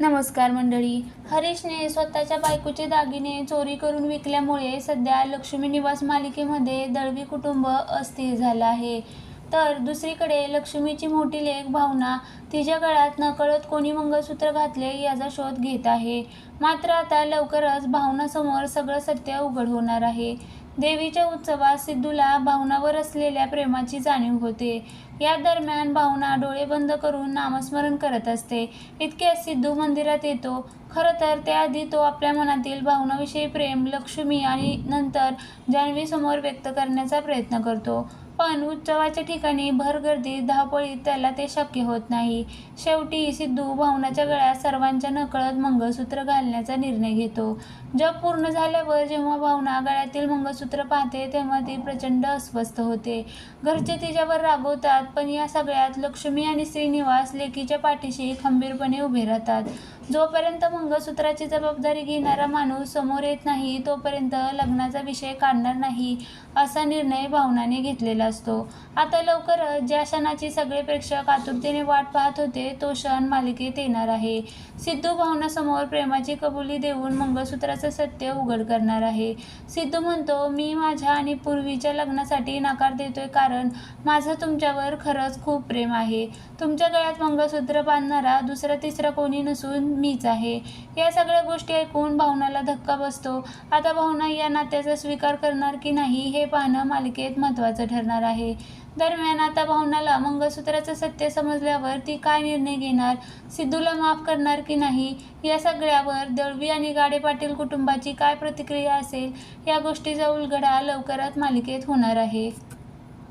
नमस्कार मंडळी. हरीशने स्वतःच्या बायकोचे दागिने चोरी करून विकल्यामुळे सध्या लक्ष्मी निवास मालिकेमध्ये दळवी कुटुंब अस्थिर झालं आहे. तर दुसरीकडे लक्ष्मीची मोठी लेख भावना तिच्या गळ्यात नकळत कोणी मंगळसूत्र घातले याचा शोध घेत आहे. मात्र आता लवकरच भावनासमोर सगळं सत्य उघड होणार आहे. देवीच्या उत्सवात सिद्धूला भावनावर असलेल्या प्रेमाची जाणीव होते. या दरम्यान भावना डोळे बंद करून नामस्मरण करत असते. इतक्यात सिद्धू मंदिरात येतो. खरं तर त्याआधी तो आपल्या मनातील भावनाविषयी प्रेम लक्ष्मी आणि नंतर जान्हवीसमोर व्यक्त करण्याचा प्रयत्न करतो. पण उत्सवाच्या ठिकाणी भरगर्दी धावपळीत त्याला ते शक्य होत नाही. शेवटी सिद्धू भावनाच्या गळ्यात सर्वांच्या नकळत मंगळसूत्र घालण्याचा निर्णय घेतो. जप पूर्ण झाल्यावर जेव्हा भावना गळ्यातील मंगळसूत्र पाहते तेव्हा ती प्रचंड अस्वस्थ होते. घरचे तिच्यावर रागवतात पण या सगळ्यात लक्ष्मी आणि श्रीनिवास लेकीच्या पाठीशी खंबीरपणे उभे राहतात. जोपर्यंत मंगळसूत्राची जबाबदारी घेणारा माणूस समोर येत नाही तोपर्यंत लग्नाचा विषय काढणार नाही असा निर्णय भावनाने घेतलेला असतो. आता लवकरच ज्या क्षणाची सगळे प्रेक्षक आतुरतेने वाट पाहत होते तो क्षण मालिकेत येणार आहे. सिद्धू भावनासमोर प्रेमाची कबुली देऊन मंगळसूत्राचं सत्य उघड करणार आहे. सिद्धू म्हणतो मी माझ्या आणि पूर्वीच्या लग्नासाठी नकार देतोय कारण माझं तुमच्यावर खरंच खूप प्रेम आहे. तुमच्या गळ्यात मंगळसूत्र बांधणारा दुसरा तिसरा कोणी नसून मीच आहे. या सगळ्या गोष्टी ऐकून भावनाला धक्का बसतो. आता भावना या नात्याचा स्वीकार करणार की नाही हे पाहणं मालिकेत महत्त्वाचं ठरणार आहे. दरम्यान आता भावनाला मंगळसूत्राचं सत्य समजल्यावर ती काय निर्णय घेणार सिद्धूला माफ करणार की नाही या सगळ्यावर दळवी आणि गाडे पाटील कुटुंबाची काय प्रतिक्रिया असेल या गोष्टीचा उलगडा लवकरात मालिकेत होणार आहे.